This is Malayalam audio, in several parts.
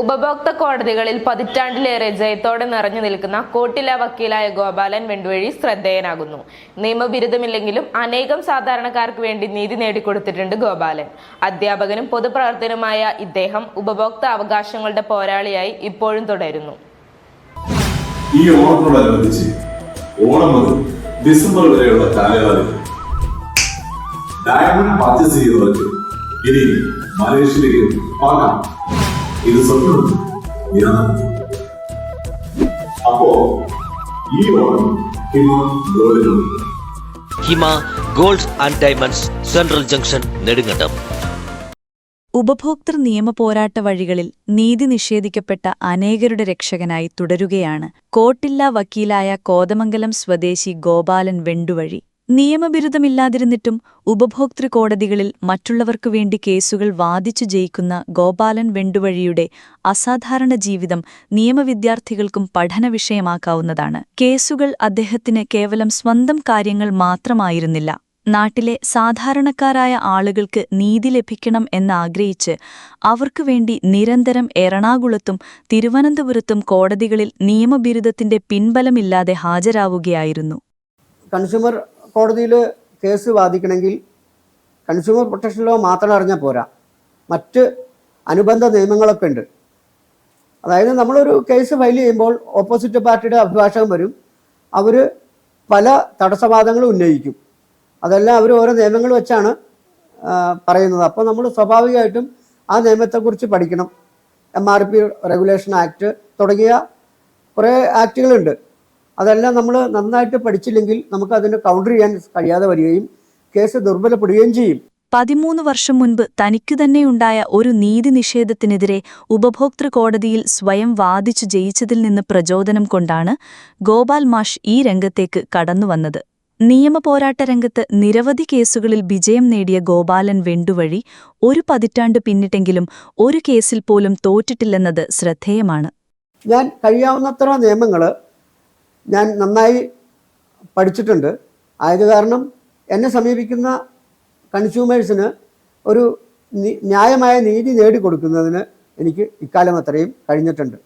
ഉപഭോക്തൃ കോടതികളിൽ പതിറ്റാണ്ടിലേറെ ജയത്തോടെ നിറഞ്ഞു നിൽക്കുന്ന കോട്ടില വക്കീലായ ഗോപാലൻ വെണ്ടുവഴി ശ്രദ്ധേയനാകുന്നു. നിയമബിരുദമില്ലെങ്കിലും അനേകം സാധാരണക്കാർക്ക് വേണ്ടി നീതി നേടിക്കൊടുത്തിട്ടുണ്ട് ഗോപാലൻ. അധ്യാപകനും പൊതുപ്രവർത്തനുമായ ഇദ്ദേഹം ഉപഭോക്തൃ അവകാശങ്ങളുടെ പോരാളിയായി ഇപ്പോഴും തുടരുന്നു. ഈ ഓണത്തോടനുബന്ധിച്ച് ഓണം മുതൽ ഡിസംബർ വരെയുള്ള കാലയളവിൽ ഡയമണ്ട് പർച്ചേസ് ചെയ്യുന്നവർക്ക് ഇനി മലേഷ്യയിലേക്ക് പോകാം. ഇത് സ്വപ്നം ഞാൻ അപ്പോ ഈ Onam Hima ഗോൾഡിനുണ്ട് Hima gold and diamonds central junction Nedumkandam. ഉപഭോക്തൃ നിയമ പോരാട്ട വഴികളിൽ നീതി നിഷേധിക്കപ്പെട്ട അനേകരുടെ രക്ഷകനായി തുടരുകയാണ് കോട്ടില്ല വക്കീലായ കോതമംഗലം സ്വദേശി ഗോപാലൻ വെണ്ടുവഴി. നിയമബിരുദമില്ലാതിരുന്നിട്ടും ഉപഭോക്തൃ കോടതികളിൽ മറ്റുള്ളവർക്കു വേണ്ടി കേസുകൾ വാദിച്ചു ജയിക്കുന്ന ഗോപാലൻ വെണ്ടുവഴിയുടെ അസാധാരണ ജീവിതം നിയമവിദ്യാർത്ഥികൾക്കും പഠന വിഷയമാക്കാവുന്നതാണ്. കേസുകൾ അദ്ദേഹത്തിന് കേവലം സ്വന്തം കാര്യങ്ങൾ മാത്രമായിരുന്നില്ല. നാട്ടിലെ സാധാരണക്കാരായ ആളുകൾക്ക് നീതി ലഭിക്കണം എന്നാഗ്രഹിച്ച് അവർക്കു വേണ്ടി നിരന്തരം എറണാകുളത്തും തിരുവനന്തപുരത്തും കോടതികളിൽ നിയമബിരുദത്തിന്റെ പിൻബലമില്ലാതെ ഹാജരാവുകയായിരുന്നു. കൺസ്യൂമർ കോടതിയിൽ കേസ് വാദിക്കണമെങ്കിൽ കൺസ്യൂമർ പ്രൊട്ടക്ഷൻ ലോ മാത്രം അറിഞ്ഞാൽ പോരാ. മറ്റ് അനുബന്ധ നിയമങ്ങളൊക്കെ ഉണ്ട്. അതായത് നമ്മളൊരു കേസ് ഫയൽ ചെയ്യുമ്പോൾ ഓപ്പോസിറ്റ് പാർട്ടിയുടെ അഭിഭാഷകൻ വരും. അവർ പല തടസ്സവാദങ്ങളും ഉന്നയിക്കും. അതെല്ലാം അവർ ഓരോ നിയമങ്ങൾ വെച്ചാണ് പറയുന്നത്. അപ്പോൾ നമ്മൾ സ്വാഭാവികമായിട്ടും ആ നിയമത്തെക്കുറിച്ച് പഠിക്കണം. M R P regulation act തുടങ്ങിയ കുറേ ആക്റ്റുകളുണ്ട്. അതെല്ലാം നമ്മൾ നന്നായിട്ട് പഠിച്ചില്ലെങ്കിൽ നമുക്ക് അതിനെ കൗണ്ടർ ചെയ്യാൻ കഴിയാതെ വരികയും കേസ് ദുർബലപ്പെടുകയും ചെയ്യും. പതിമൂന്ന് വർഷം മുൻപ് തനിക്കു തന്നെയുണ്ടായ ഒരു നീതി നിഷേധത്തിനെതിരെ ഉപഭോക്തൃ കോടതിയിൽ സ്വയം വാദിച്ചു ജയിച്ചതിൽ നിന്ന് പ്രചോദനം കൊണ്ടാണ് ഗോപാൽ മാഷ് ഈ രംഗത്തേക്ക് കടന്നുവന്നത് നിയമപോരാട്ട രംഗത്ത് നിരവധി കേസുകളിൽ വിജയം നേടിയ ഗോപാലൻ വെണ്ടുവഴി ഒരു പതിറ്റാണ്ട് പിന്നിട്ടെങ്കിലും ഒരു കേസിൽ പോലും തോറ്റിട്ടില്ലെന്നത് ശ്രദ്ധേയമാണ്. ഞാൻ കഴിയാവുന്നത്ര നിയമങ്ങൾ ഞാൻ നന്നായി പഠിച്ചിട്ടുണ്ട്. ആയത് കാരണം എന്നെ സമീപിക്കുന്ന കൺസ്യൂമേഴ്സിന് ഒരു ന്യായമായ നീതി നേടിക്കൊടുക്കുന്നതിന് എനിക്ക് ഇക്കാലം അത്രയും കഴിഞ്ഞിട്ടുണ്ട്.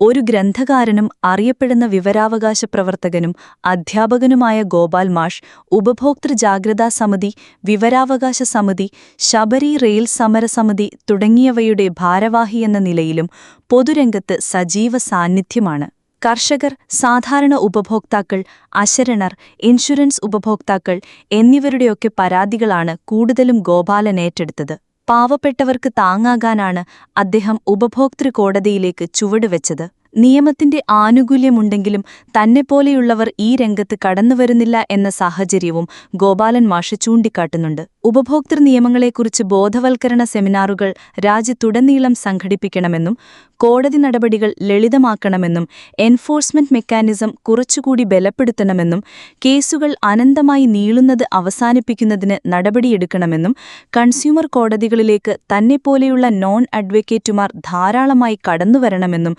ഒരു ഗ്രന്ഥകാരനും അറിയപ്പെടുന്ന വിവരാവകാശ പ്രവർത്തകനും അധ്യാപകനുമായ ഗോപാൽ മാഷ് ഉപഭോക്തൃ ജാഗ്രതാ സമിതി വിവരാവകാശ സമിതി ശബരി റെയിൽ സമരസമിതി തുടങ്ങിയവയുടെ ഭാരവാഹിയെന്ന നിലയിലും പൊതുരംഗത്ത് സജീവ സാന്നിധ്യമാണ്. കർഷകർ സാധാരണ ഉപഭോക്താക്കൾ അശരണർ ഇൻഷുറൻസ് ഉപഭോക്താക്കൾ എന്നിവരുടെയൊക്കെ പരാതികളാണ് കൂടുതലും ഗോപാലൻ ഏറ്റെടുത്തത്. പാവപ്പെട്ടവർക്ക് താങ്ങാകാനാണ് അദ്ദേഹം ഉപഭോക്തൃ കോടതിയിലേക്ക് ചുവടുവെച്ചത്. നിയമത്തിന്റെ ആനുകൂല്യമുണ്ടെങ്കിലും തന്നെപ്പോലെയുള്ളവർ ഈ രംഗത്ത് കടന്നുവരുന്നില്ല എന്ന സാഹചര്യവും ഗോപാലൻ മാഷ് ചൂണ്ടിക്കാട്ടുന്നുണ്ട്. ഉപഭോക്തൃ നിയമങ്ങളെക്കുറിച്ച് ബോധവൽക്കരണ സെമിനാറുകൾ രാജ്യത്തുടനീളം സംഘടിപ്പിക്കണമെന്നും കോടതി നടപടികൾ ലളിതമാക്കണമെന്നും എൻഫോഴ്സ്മെന്റ് മെക്കാനിസം കുറച്ചുകൂടി ബലപ്പെടുത്തണമെന്നും കേസുകൾ അനന്തമായി നീളുന്നത് അവസാനിപ്പിക്കുന്നതിന് നടപടിയെടുക്കണമെന്നും കൺസ്യൂമർ കോടതികളിലേക്ക് തന്നെപ്പോലെയുള്ള നോൺ അഡ്വക്കേറ്റുമാർ ധാരാളമായി കടന്നുവരണമെന്നും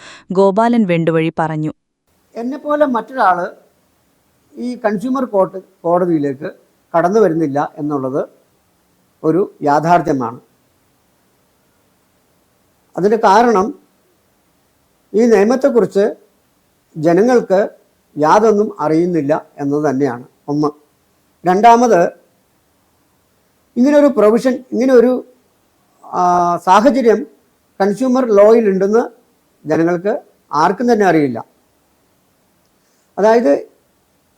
ഗോപാലൻ വെണ്ടുവഴി പറഞ്ഞു. എന്നെപ്പോലെ മറ്റൊരാൾ ഈ കൺസ്യൂമർ കോർട്ട് കോടതിയിലേക്ക് കടന്നു വരുന്നില്ല എന്നുള്ളത് ഒരു യാഥാർത്ഥ്യമാണ്. അതിന് കാരണം ഈ നിയമത്തെക്കുറിച്ച് ജനങ്ങൾക്ക് യാതൊന്നും അറിയുന്നില്ല എന്നത് തന്നെയാണ്. ഒന്ന്. രണ്ടാമത് ഇങ്ങനൊരു പ്രൊവിഷൻ ഇങ്ങനൊരു സാഹചര്യം കൺസ്യൂമർ ലോയിലുണ്ടെന്ന് ജനങ്ങൾക്ക് ആർക്കും തന്നെ അറിയില്ല. അതായത്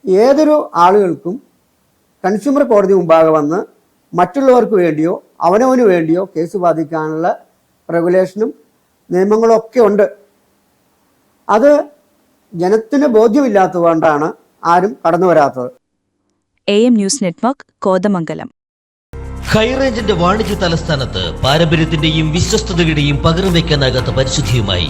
ഏതൊരു ആളുകൾക്കും കൺസ്യൂമർ കോടതി മുമ്പാകെ വന്ന് മറ്റുള്ളവർക്ക് വേണ്ടിയോ അവനവന് വേണ്ടിയോ കേസ് ബാധിക്കാനുള്ള റെഗുലേഷനും നിയമങ്ങളും ഒക്കെ ഉണ്ട്. അത് ജനത്തിന് ബോധ്യമില്ലാത്തതുകൊണ്ടാണ് ആരും കടന്നു വരാത്തത്. A M news network Kothamangalam. ഹൈറേഞ്ചിന്റെ വാണിജ്യ തലസ്ഥാനത്ത് പാരമ്പര്യത്തിന്റെയും വിശ്വസ്തതയുടെയും പകരം വയ്ക്കാനാകാത്ത പരിശുദ്ധിയുമായി